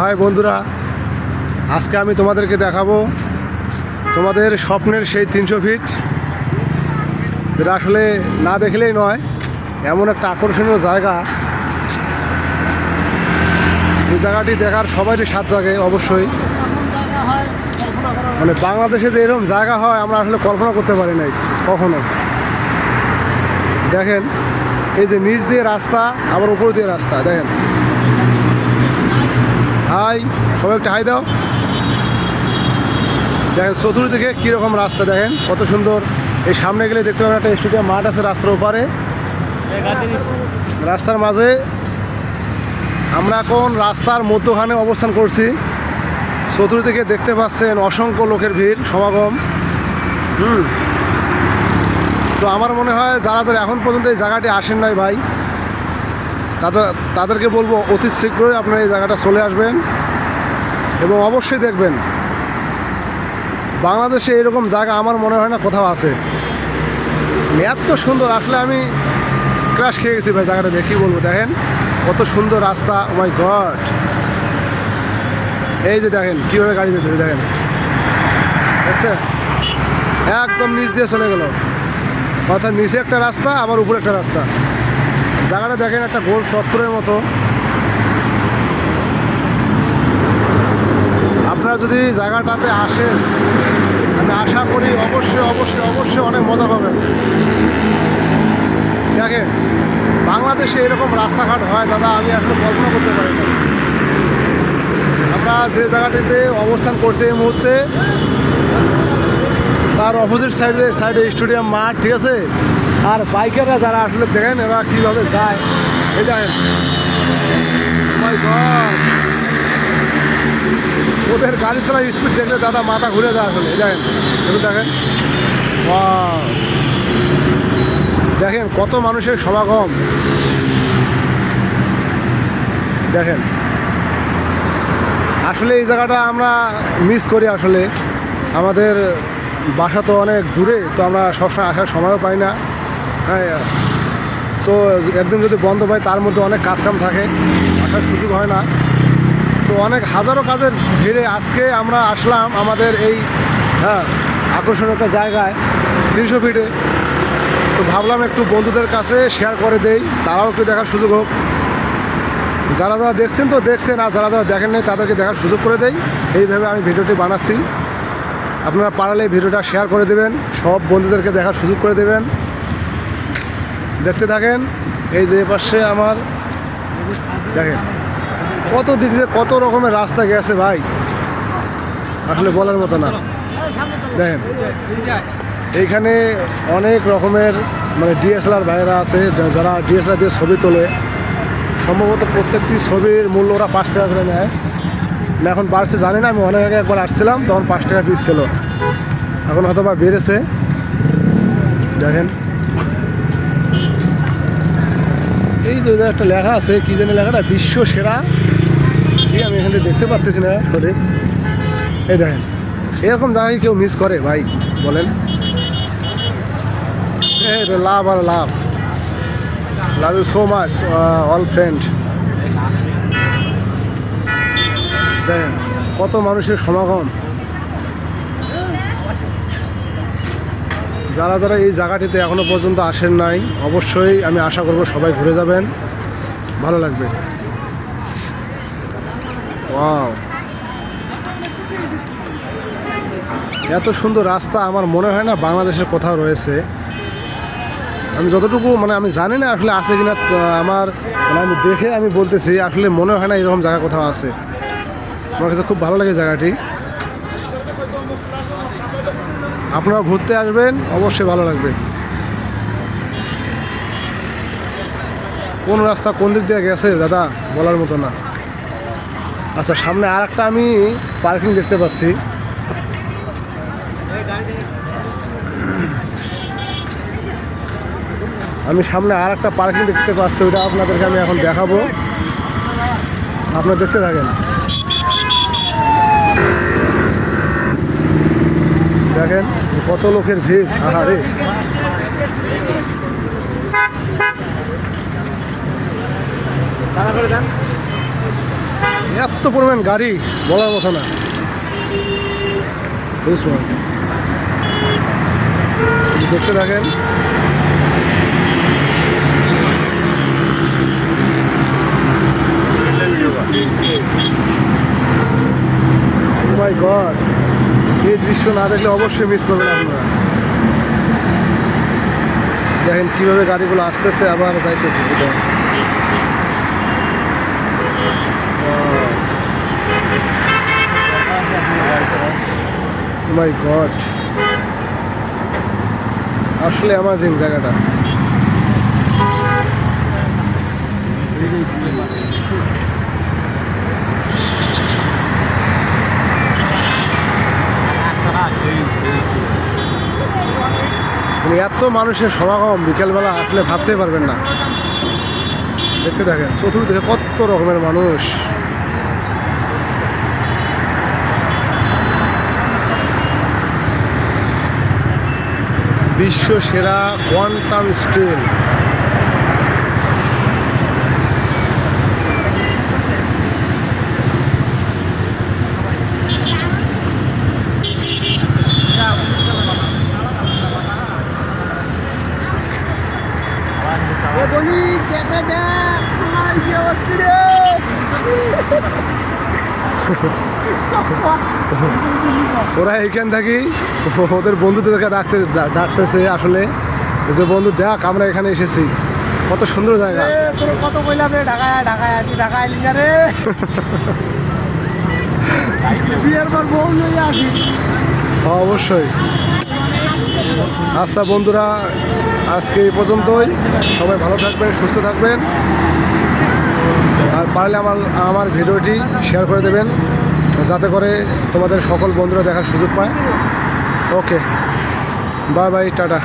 High বন্ধুরা, আজকে আমি তোমাদেরকে দেখাবো তোমাদের স্বপ্নের সেই তিনশো ফিট। যেটা আসলে না দেখলেই নয়, এমন একটা আকর্ষণীয় জায়গা। এই জায়গাটি দেখার সবারই স্বাদ জাগে, অবশ্যই। মানে বাংলাদেশে যে এরকম জায়গা হয়, আমরা আসলে কল্পনা করতে পারি নাই কখনো। দেখেন, এই যে নিচ দিয়ে রাস্তা, আবার উপর দিয়ে রাস্তা, দেখেন। হাই, সবাই একটা হাই দাও। দেখেন চতুর্দিকে কীরকম রাস্তা দেখেন, কত সুন্দর। এই সামনে গেলে দেখতে পাবেন একটা স্টেডিয়াম, মাঠ আছে রাস্তার ওপারে। রাস্তার মাঝে আমরা এখন রাস্তার মধ্যখানে অবস্থান করছি। চতুর্দিকে দেখতে পাচ্ছেন অসংখ্য লোকের ভিড়, সমাগম। হুম। তো আমার মনে হয় যারা যারা এখন পর্যন্ত এই জায়গাটি আসেন নাই ভাই তাদের তাদেরকে বলব, অতি শীঘ্রই আপনারা এই জায়গাটা চলে আসবেন এবং অবশ্যই দেখবেন। বাংলাদেশে এরকম জায়গা আমার মনে হয় না কোথাও আছে। মানে এত সুন্দর, আসলে আমি ক্রাশ খেয়ে গেছি ভাই জায়গাটা দেখি বলব দেখেন? কত সুন্দর রাস্তা মাই গড এই যে দেখেন, কীভাবে গাড়ি যেতে দেখেন। একদম নিচ দিয়ে চলে গেল। অর্থাৎ নিচে একটা রাস্তা, আবার উপরে একটা রাস্তা। জায়গাটা দেখেন একটা গোল চত্বরের মতো। আপনারা যদি জায়গাটাতে আসেন, আমি আশা করি অবশ্যই অবশ্যই অবশ্যই অনেক মজা পাবেন। দেখেন, বাংলাদেশে এরকম রাস্তাঘাট হয়, দাদা, আমি আসলে কল্পনা করতে পারি না। আমরা যে জায়গাটিতে অবস্থান করছি এই মুহূর্তে, তার অপোজিট সাইডে সাইডে স্টেডিয়াম মাঠ, ঠিক আছে? আর বাইকাররা যারা আসলে দেখেন এরা কীভাবে যায়। এই দেখেন। ওদের গাড়ি চালার স্পিড দেখলে দাদা মাথা ঘুরে যায় আসলে। দেখেন দেখেন। দেখেন, কত মানুষের সমাগম। দেখেন। আসলে এই জায়গাটা আমরা মিস করি আসলে। আমাদের বাসা তো অনেক দূরে, তো আমরা সবসময় আসার সময়ও পাই না। হ্যাঁ তো একদিন যদি বন্ধ পাই তার মধ্যে অনেক কাজকাম থাকে। আসার সুযোগ হয় না। তো অনেক হাজারো কাজের ভিড়ে আজকে আমরা আসলাম আমাদের এই হ্যাঁ আকর্ষণীয় একটা জায়গায়, তিনশো ফিটে। তো ভাবলাম একটু বন্ধুদের কাছে শেয়ার করে দেই, তারাও একটু দেখার সুযোগ হোক। যারা যারা দেখছেন তো দেখছেন, আর যারা যারা দেখেন নাই, তাদেরকে দেখার সুযোগ করে দেই। এইভাবে আমি ভিডিওটি বানাচ্ছি। আপনারা পারলে ভিডিওটা শেয়ার করে দেবেন। সব বন্ধুদেরকে দেখার সুযোগ করে দেবেন। দেখতে থাকেন, এই যে পাশে আমার, দেখেন, কত দিক যে কত রকমের রাস্তা গেছে ভাই। আসলে বলার মতো না। দেখেন, এইখানে অনেক রকমের মানে ডিএসএলআর ভাইয়েরা আছে, যারা ডিএসএলআর দিয়ে ছবি তোলে। সম্ভবত প্রত্যেকটি ছবির মূল্য ওরা পাঁচ টাকা করে নেয়। না, এখন বাড়ছে, জানি না, আমি অনেক আগে একবার আসছিলাম, তখন পাঁচ টাকা পিস ছিল। এখন হয়তো বা বেড়েছে। দেখেন এই যে একটা লেখা আছে, কি জানি লেখাটা? বিশ্ব সেরা। কি আমি এখান থেকে দেখতে পারতেছি না সঠিক এই দেখেন, এরকম জায়গায় কেউ মিস করে, ভাই, বলেন। এই love R love. Love you so much all friend দেখেন, কত মানুষের সমাগম। যারা যারা এই জায়গাটিতে এখনও পর্যন্ত আসেন নাই, অবশ্যই আমি আশা করব সবাই ঘুরে যাবেন। ভালো লাগবে। এত সুন্দর রাস্তা আমার মনে হয় না বাংলাদেশের কোথাও রয়েছে। আমি যতটুকু মানে আমি জানি না আসলে আছে কিনা আমার মানে আমি দেখে আমি বলতেছি, আসলে মনে হয় না এরকম জায়গা কোথাও আছে। আমার কাছে খুব ভালো লাগে জায়গাটি। আপনারা ঘুরতে আসবেন, অবশ্যই ভালো লাগবে। কোন রাস্তা কোন দিক দিয়ে গেছে দাদা, বলার মতো না। আচ্ছা সামনে আর একটা আমি পার্কিং দেখতে পাচ্ছি। আমি সামনে আর একটা পার্কিং দেখতে পাচ্ছি ওটা আপনাদেরকে আমি এখন দেখাবো। আপনারা দেখতে থাকেন। দেখেন কত লোকের ভিড় আহারে। এত পরিমাণ গাড়ি বলার মতো না। দেখতে থাকেন মাই গড দৃশ্য না দেখলে অবশ্যই মিস করবেন আপনারা। দেখেন কীভাবে গাড়িগুলো আসতেছে, আবার যাইতেছে মাই গড আসলে অ্যামাজিং জায়গাটা। মানে এত মানুষের সমাগম বিকেলবেলা হাঁটলে ভাবতেই পারবেন না। দেখতে দেখেন চতুর্দিকে কত রকমের মানুষ। বিশ্ব সেরা কোয়ান্টাম স্টিল ওরা এইখান থেকেই ওদের বন্ধুদেরকে ডাকতে ডাকতেছে আসলে। যে বন্ধু দেখ আমরা এখানে এসেছি। কত সুন্দর জায়গা। কত কইলাম রে ঢাকায় ঢাকায় তুই ঢাকায় এলি না রে। বিয়ের পর বউ নিয়ে আসি। হ্যাঁ, অবশ্যই। আচ্ছা বন্ধুরা আজকে এই পর্যন্তই। সবাই ভালো থাকবেন সুস্থ থাকবেন। আর পারলে আমার আমার ভিডিওটি শেয়ার করে দেবেন, যাতে করে তোমাদের সকল বন্ধুরা দেখার সুযোগ পায়। Okay bye bye tata.